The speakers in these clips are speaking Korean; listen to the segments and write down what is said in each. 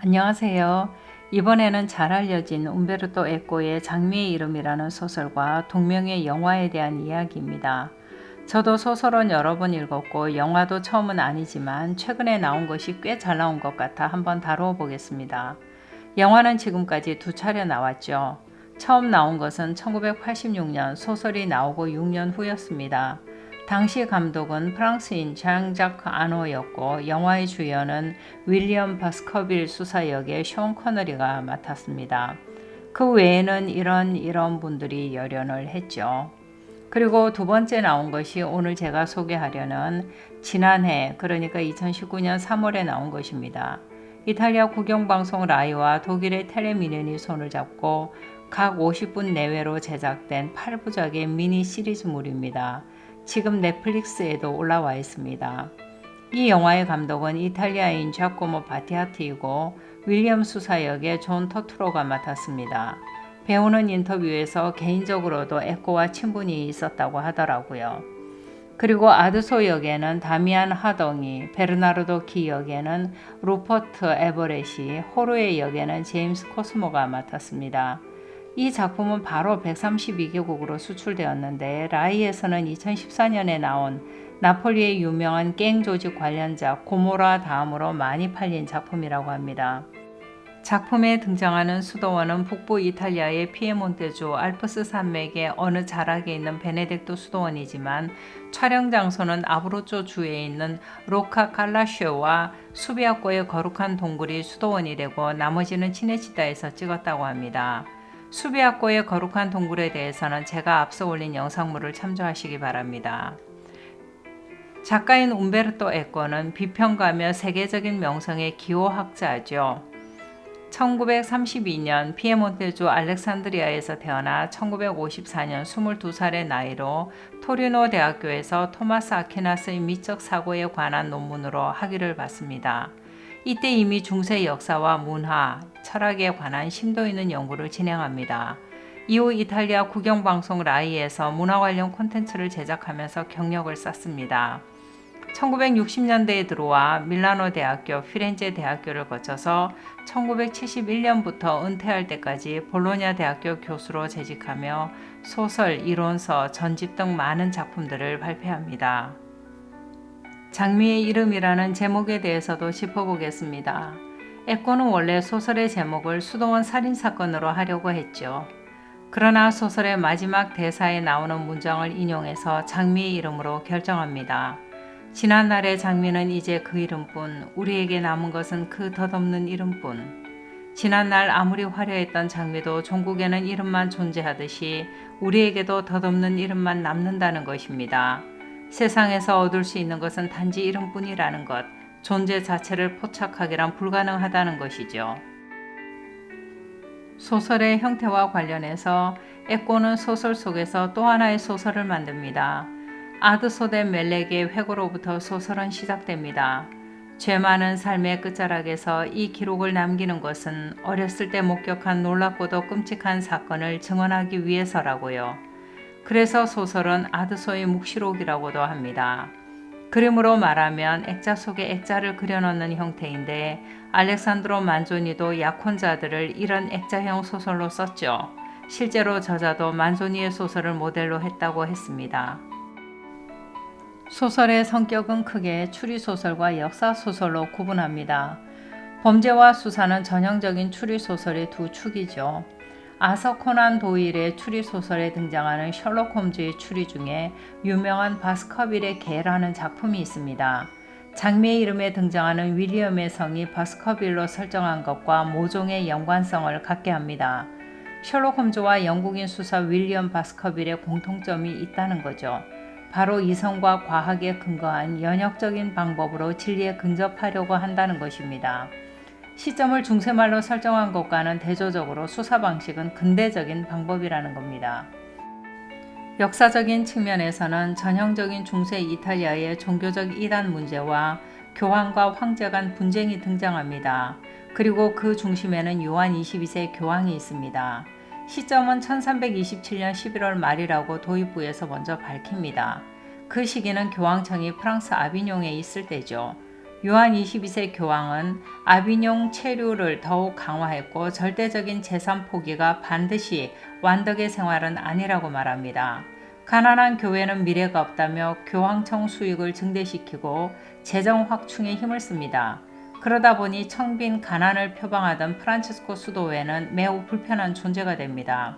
안녕하세요. 이번에는 잘 알려진 움베르토 에코의 장미의 이름이라는 소설과 동명의 영화에 대한 이야기입니다. 저도 소설은 여러 번 읽었고 영화도 처음은 아니지만 최근에 나온 것이 꽤 잘 나온 것 같아 한번 다루어 보겠습니다. 영화는 지금까지 두 차례 나왔죠. 처음 나온 것은 1986년 소설이 나오고 6년 후였습니다. 당시 감독은 프랑스인 장자크 아노였고 영화의 주연은 윌리엄 바스커빌 수사 역의 숀 커너리가 맡았습니다. 그 외에는 이런 이런 분들이 열연을 했죠. 그리고 두 번째 나온 것이 오늘 제가 소개하려는 지난해 그러니까 2019년 3월에 나온 것입니다. 이탈리아 국영방송 라이와 독일의 텔레미넨이 손을 잡고 각 50분 내외로 제작된 8부작의 미니 시리즈물입니다. 지금 넷플릭스에도 올라와 있습니다. 이 영화의 감독은 이탈리아인 자코모 바티아티이고 윌리엄 수사 역의 존 터트로가 맡았습니다. 배우는 인터뷰에서 개인적으로도 에코와 친분이 있었다고 하더라고요. 그리고 아드소 역에는 다미안 하덩이, 베르나르도 키 역에는 루퍼트 에버렛이, 호르의 역에는 제임스 코스모가 맡았습니다. 이 작품은 바로 132개국으로 수출되었는데 라이에서는 2014년에 나온 나폴리의 유명한 갱 조직 관련작 고모라 다음으로 많이 팔린 작품이라고 합니다. 작품에 등장하는 수도원은 북부 이탈리아의 피에몬테주 알프스 산맥의 어느 자락에 있는 베네딕토 수도원이지만 촬영 장소는 아브루조 주에 있는 로카 칼라쇼와 수비아코의 거룩한 동굴이 수도원이 되고 나머지는 치네치다에서 찍었다고 합니다. 수비학고의 거룩한 동굴에 대해서는 제가 앞서 올린 영상물을 참조하시기 바랍니다. 작가인 움베르토 에코는 비평가며 세계적인 명성의 기호학자죠. 1932년 피에몬테주 알렉산드리아에서 태어나 1954년 22살의 나이로 토리노 대학교에서 토마스 아퀴나스의 미적 사고에 관한 논문으로 학위를 받습니다. 이때 이미 중세 역사와 문화, 철학에 관한 심도 있는 연구를 진행합니다. 이후 이탈리아 국영방송 라이에서 문화 관련 콘텐츠를 제작하면서 경력을 쌓습니다. 1960년대에 들어와 밀라노 대학교, 피렌제 대학교를 거쳐서 1971년부터 은퇴할 때까지 볼로냐 대학교 교수로 재직하며 소설, 이론서, 전집 등 많은 작품들을 발표합니다. 장미의 이름이라는 제목에 대해서도 짚어보겠습니다. 에코는 원래 소설의 제목을 수도원 살인사건으로 하려고 했죠. 그러나 소설의 마지막 대사에 나오는 문장을 인용해서 장미의 이름으로 결정합니다. 지난날의 장미는 이제 그 이름뿐, 우리에게 남은 것은 그 덧없는 이름뿐. 지난날 아무리 화려했던 장미도 종국에는 이름만 존재하듯이 우리에게도 덧없는 이름만 남는다는 것입니다. 세상에서 얻을 수 있는 것은 단지 이름뿐이라는 것, 존재 자체를 포착하기란 불가능하다는 것이죠. 소설의 형태와 관련해서 에꼬는 소설 속에서 또 하나의 소설을 만듭니다. 아드소데 멜렉의 회고로부터 소설은 시작됩니다. 죄 많은 삶의 끝자락에서 이 기록을 남기는 것은 어렸을 때 목격한 놀랍고도 끔찍한 사건을 증언하기 위해서라고요. 그래서 소설은 아드소의 묵시록이라고도 합니다. 그림으로 말하면 액자 속에 액자를 그려넣는 형태인데 알렉산드로 만조니도 약혼자들을 이런 액자형 소설로 썼죠. 실제로 저자도 만조니의 소설을 모델로 했다고 했습니다. 소설의 성격은 크게 추리소설과 역사소설로 구분합니다. 범죄와 수사는 전형적인 추리소설의 두 축이죠. 아서 코난 도일의 추리 소설에 등장하는 셜록 홈즈의 추리 중에 유명한 바스커빌의 개라는 작품이 있습니다. 장미의 이름에 등장하는 위리엄의 성이 바스커빌로 설정한 것과 모종의 연관성을 갖게 합니다. 셜록 홈즈와 영국인 수사 윌리엄 바스커빌의 공통점이 있다는 거죠. 바로 이성과 과학에 근거한 연역적인 방법으로 진리에 근접하려고 한다는 것입니다. 시점을 중세말로 설정한 것과는 대조적으로 수사 방식은 근대적인 방법이라는 겁니다. 역사적인 측면에서는 전형적인 중세 이탈리아의 종교적 이단 문제와 교황과 황제 간 분쟁이 등장합니다. 그리고 그 중심에는 요한 22세 교황이 있습니다. 시점은 1327년 11월 말이라고 도입부에서 먼저 밝힙니다. 그 시기는 교황청이 프랑스 아비뇽에 있을 때죠. 요한 22세 교황은 아비뇽 체류를 더욱 강화했고 절대적인 재산 포기가 반드시 완덕의 생활은 아니라고 말합니다. 가난한 교회는 미래가 없다며 교황청 수익을 증대시키고 재정 확충에 힘을 씁니다. 그러다 보니 청빈 가난을 표방하던 프란치스코 수도회는 매우 불편한 존재가 됩니다.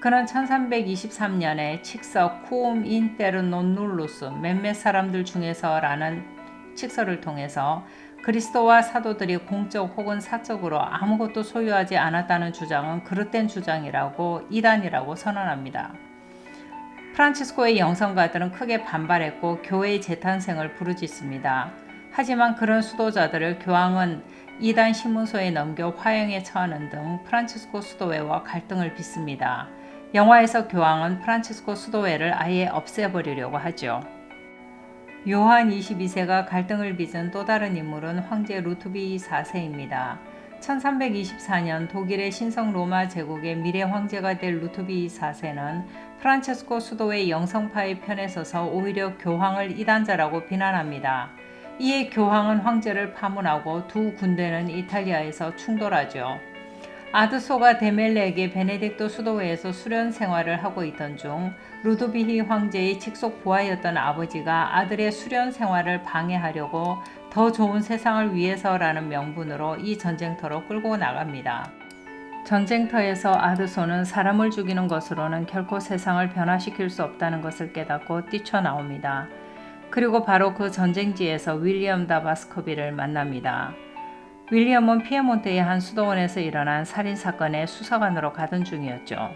그는 1323년에 칙서 쿠움 인테르 논룰루스 몇몇 사람들 중에서라는 칙서를 통해서 그리스도와 사도들이 공적 혹은 사적으로 아무것도 소유하지 않았다는 주장은 그릇된 주장이라고 이단이라고 선언합니다. 프란치스코의 영성가들은 크게 반발했고 교회의 재탄생을 부르짖습니다. 하지만 그런 수도자들을 교황은 이단 신문소에 넘겨 화형에 처하는 등 프란치스코 수도회와 갈등을 빚습니다. 영화에서 교황은 프란치스코 수도회를 아예 없애버리려고 하죠. 요한 22세가 갈등을 빚은 또 다른 인물은 황제 루트비 4세입니다. 1324년 독일의 신성 로마 제국의 미래 황제가 될 루트비 4세는 프란체스코 수도의 영성파의 편에 서서 오히려 교황을 이단자라고 비난합니다. 이에 교황은 황제를 파문하고 두 군대는 이탈리아에서 충돌하죠. 아드소가 데멜레에게 베네딕토 수도회에서 수련 생활을 하고 있던 중 루도비히 황제의 직속 부하였던 아버지가 아들의 수련 생활을 방해하려고 더 좋은 세상을 위해서라는 명분으로 이 전쟁터로 끌고 나갑니다. 전쟁터에서 아드소는 사람을 죽이는 것으로는 결코 세상을 변화시킬 수 없다는 것을 깨닫고 뛰쳐나옵니다. 그리고 바로 그 전쟁지에서 윌리엄 다바스커비를 만납니다. 윌리엄은 피에몬테의 한 수도원에서 일어난 살인 사건의 수사관으로 가던 중이었죠.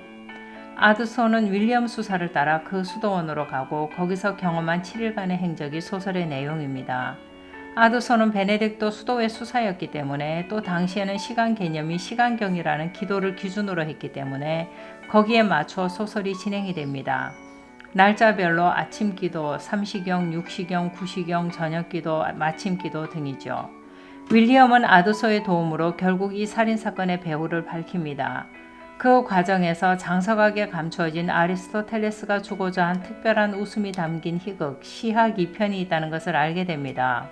아드소는 윌리엄 수사를 따라 그 수도원으로 가고 거기서 경험한 7일간의 행적이 소설의 내용입니다. 아드소는 베네딕토 수도의 수사였기 때문에 또 당시에는 시간 개념이 시간경이라는 기도를 기준으로 했기 때문에 거기에 맞춰 소설이 진행이 됩니다. 날짜별로 아침 기도, 삼시경, 육시경, 구시경, 저녁 기도, 마침 기도 등이죠. 윌리엄은 아드소의 도움으로 결국 이 살인 사건의 배후를 밝힙니다. 그 과정에서 장석하게 감추어진 아리스토텔레스가 주고자 한 특별한 웃음이 담긴 희극 시학 2편이 있다는 것을 알게 됩니다.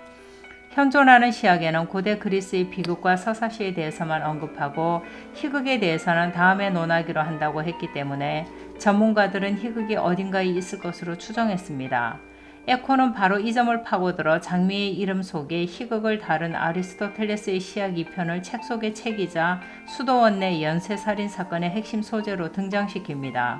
현존하는 시학에는 고대 그리스의 비극과 서사시에 대해서만 언급하고 희극에 대해서는 다음에 논하기로 한다고 했기 때문에 전문가들은 희극이 어딘가에 있을 것으로 추정했습니다. 에코는 바로 이 점을 파고들어 장미의 이름 속에 희극을 다룬 아리스토텔레스의 시약 2편을 책 속에 책이자 수도원 내 연쇄살인 사건의 핵심 소재로 등장시킵니다.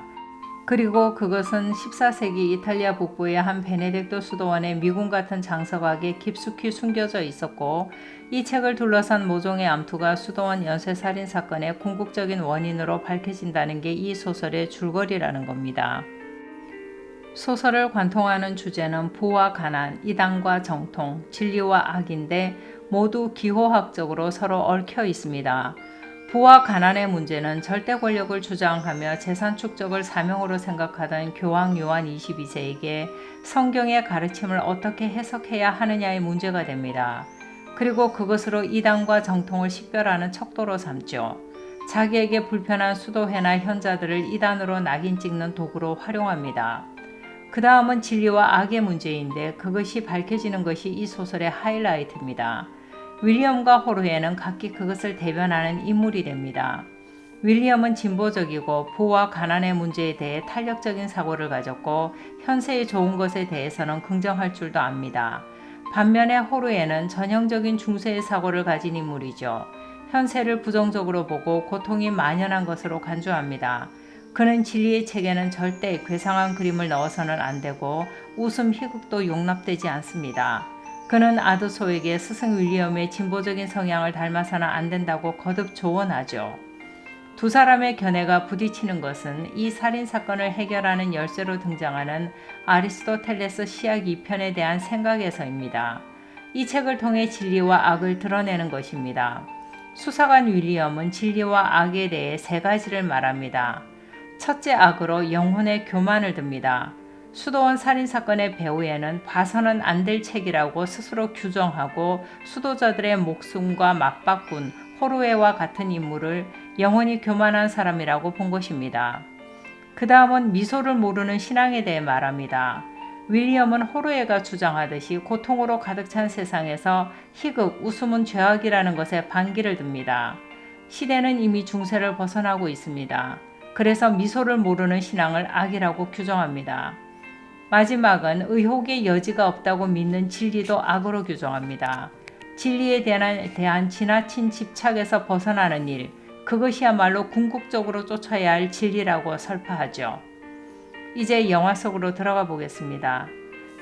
그리고 그것은 14세기 이탈리아 북부의 한 베네딕토 수도원의 미군 같은 장서각에 깊숙이 숨겨져 있었고 이 책을 둘러싼 모종의 암투가 수도원 연쇄살인 사건의 궁극적인 원인으로 밝혀진다는 게 이 소설의 줄거리라는 겁니다. 소설을 관통하는 주제는 부와 가난, 이단과 정통, 진리와 악인데 모두 기호학적으로 서로 얽혀 있습니다. 부와 가난의 문제는 절대 권력을 주장하며 재산 축적을 사명으로 생각하던 교황 요한 22세에게 성경의 가르침을 어떻게 해석해야 하느냐의 문제가 됩니다. 그리고 그것으로 이단과 정통을 식별하는 척도로 삼죠. 자기에게 불편한 수도회나 현자들을 이단으로 낙인 찍는 도구로 활용합니다. 그 다음은 진리와 악의 문제인데 그것이 밝혀지는 것이 이 소설의 하이라이트입니다. 윌리엄과 호르에는 각기 그것을 대변하는 인물이 됩니다. 윌리엄은 진보적이고 부와 가난의 문제에 대해 탄력적인 사고를 가졌고 현세의 좋은 것에 대해서는 긍정할 줄도 압니다. 반면에 호르에는 전형적인 중세의 사고를 가진 인물이죠. 현세를 부정적으로 보고 고통이 만연한 것으로 간주합니다. 그는 진리의 책에는 절대 괴상한 그림을 넣어서는 안 되고 웃음 희극도 용납되지 않습니다. 그는 아드소에게 스승 윌리엄의 진보적인 성향을 닮아서는 안 된다고 거듭 조언하죠. 두 사람의 견해가 부딪히는 것은 이 살인 사건을 해결하는 열쇠로 등장하는 아리스토텔레스 시약 2편에 대한 생각에서입니다. 이 책을 통해 진리와 악을 드러내는 것입니다. 수사관 윌리엄은 진리와 악에 대해 세 가지를 말합니다. 첫째 악으로 영혼의 교만을 듭니다. 수도원 살인 사건의 배후에는 봐서는 안 될 책이라고 스스로 규정하고 수도자들의 목숨과 맞바꾼 호루에와 같은 인물을 영혼이 교만한 사람이라고 본 것입니다. 그 다음은 미소를 모르는 신앙에 대해 말합니다. 윌리엄은 호르에가 주장하듯이 고통으로 가득 찬 세상에서 희극, 웃음은 죄악이라는 것에 반기를 듭니다. 시대는 이미 중세를 벗어나고 있습니다. 그래서 미소를 모르는 신앙을 악이라고 규정합니다. 마지막은 의혹의 여지가 없다고 믿는 진리도 악으로 규정합니다. 진리에 대한, 대한 지나친 집착에서 벗어나는 일, 그것이야말로 궁극적으로 쫓아야 할 진리라고 설파하죠. 이제 영화 속으로 들어가 보겠습니다.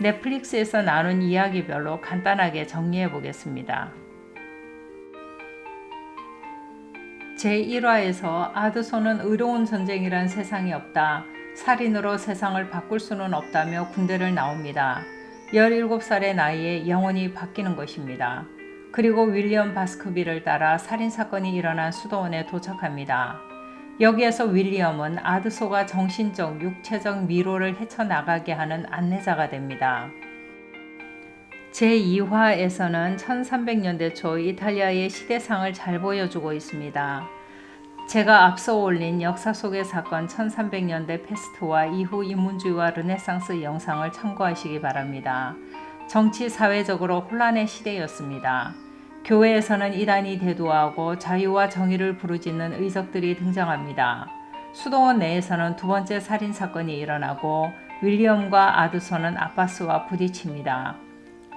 넷플릭스에서 나눈 이야기별로 간단하게 정리해 보겠습니다. 제1화에서 아드소는 의로운 전쟁이란 세상이 없다. 살인으로 세상을 바꿀 수는 없다며 군대를 나옵니다. 17살의 나이에 영원히 바뀌는 것입니다. 그리고 윌리엄 바스크비를 따라 살인사건이 일어난 수도원에 도착합니다. 여기에서 윌리엄은 아드소가 정신적, 육체적 미로를 헤쳐나가게 하는 안내자가 됩니다. 제2화에서는 1300년대 초 이탈리아의 시대상을 잘 보여주고 있습니다. 제가 앞서 올린 역사 속의 사건 1300년대 패스트와 이후 인문주의와 르네상스 영상을 참고하시기 바랍니다. 정치 사회적으로 혼란의 시대였습니다. 교회에서는 이단이 대두하고 자유와 정의를 부르짖는 의적들이 등장합니다. 수도원 내에서는 두 번째 살인 사건이 일어나고 윌리엄과 아드소는 아바스와 부딪힙니다.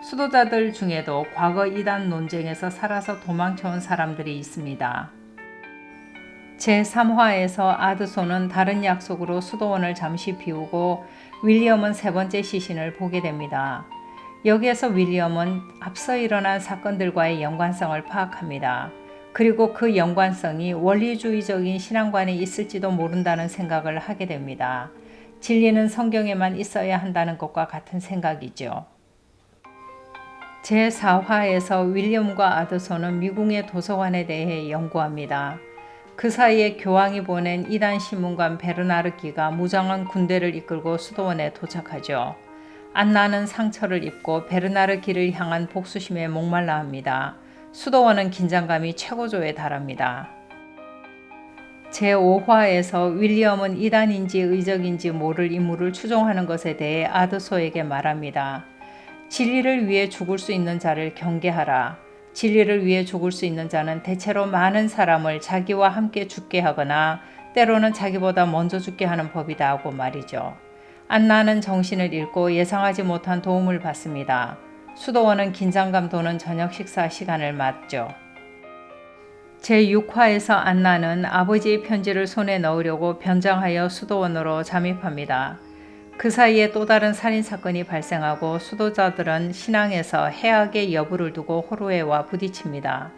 수도자들 중에도 과거 이단 논쟁에서 살아서 도망쳐온 사람들이 있습니다. 제3화에서 아드소는 다른 약속으로 수도원을 잠시 비우고 윌리엄은 세 번째 시신을 보게 됩니다. 여기에서 윌리엄은 앞서 일어난 사건들과의 연관성을 파악합니다. 그리고 그 연관성이 원리주의적인 신앙관에 있을지도 모른다는 생각을 하게 됩니다. 진리는 성경에만 있어야 한다는 것과 같은 생각이죠. 제4화에서 윌리엄과 아드소는 미궁의 도서관에 대해 연구합니다. 그 사이에 교황이 보낸 이단 신문관 베르나르기가 무장한 군대를 이끌고 수도원에 도착하죠. 안나는 상처를 입고 베르나르기를 향한 복수심에 목말라 합니다. 수도원은 긴장감이 최고조에 달합니다. 제5화에서 윌리엄은 이단인지 의적인지 모를 인물을 추종하는 것에 대해 아드소에게 말합니다. 진리를 위해 죽을 수 있는 자를 경계하라. 진리를 위해 죽을 수 있는 자는 대체로 많은 사람을 자기와 함께 죽게 하거나 때로는 자기보다 먼저 죽게 하는 법이다 하고 말이죠. 안나는 정신을 잃고 예상하지 못한 도움을 받습니다. 수도원은 긴장감 도는 저녁 식사 시간을 맞죠. 제6화에서 안나는 아버지의 편지를 손에 넣으려고 변장하여 수도원으로 잠입합니다. 그 사이에 또 다른 살인 사건이 발생하고 수도자들은 신앙에서 해악의 여부를 두고 호루해와 부딪힙니다.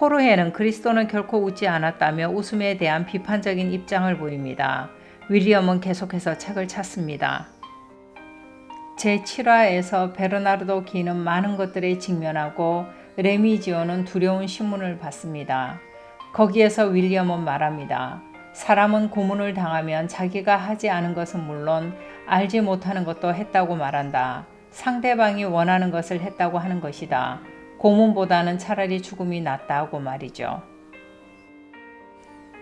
호루해는 그리스도는 결코 웃지 않았다며 웃음에 대한 비판적인 입장을 보입니다. 윌리엄은 계속해서 책을 찾습니다. 제7화에서 베르나르도 기는 많은 것들에 직면하고 레미지오는 두려운 신문을 받습니다. 거기에서 윌리엄은 말합니다. 사람은 고문을 당하면 자기가 하지 않은 것은 물론 알지 못하는 것도 했다고 말한다. 상대방이 원하는 것을 했다고 하는 것이다. 고문보다는 차라리 죽음이 낫다고 말이죠.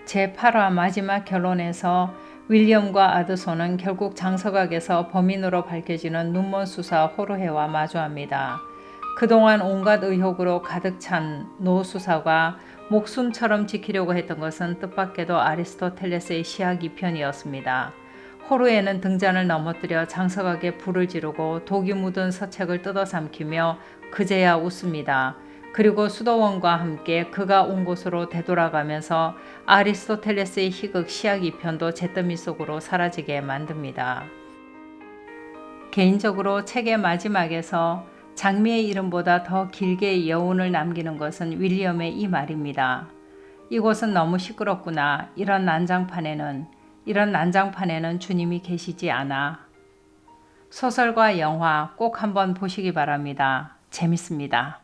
제8화 마지막 결론에서 윌리엄과 아드소는 결국 장서각에서 범인으로 밝혀지는 눈먼 수사 호르해와 마주합니다. 그동안 온갖 의혹으로 가득 찬 노 수사가 목숨처럼 지키려고 했던 것은 뜻밖에도 아리스토텔레스의 시학 이편이었습니다. 호루에는 등잔을 넘어뜨려 장서각에 불을 지르고 독이 묻은 서책을 뜯어 삼키며 그제야 웃습니다. 그리고 수도원과 함께 그가 온 곳으로 되돌아가면서 아리스토텔레스의 희극 시약 2편도 잿더미 속으로 사라지게 만듭니다. 개인적으로 책의 마지막에서 장미의 이름보다 더 길게 여운을 남기는 것은 윌리엄의 이 말입니다. 이곳은 너무 시끄럽구나. 이런 난장판에는 이런 난장판에는 주님이 계시지 않아. 소설과 영화 꼭 한번 보시기 바랍니다. 재밌습니다.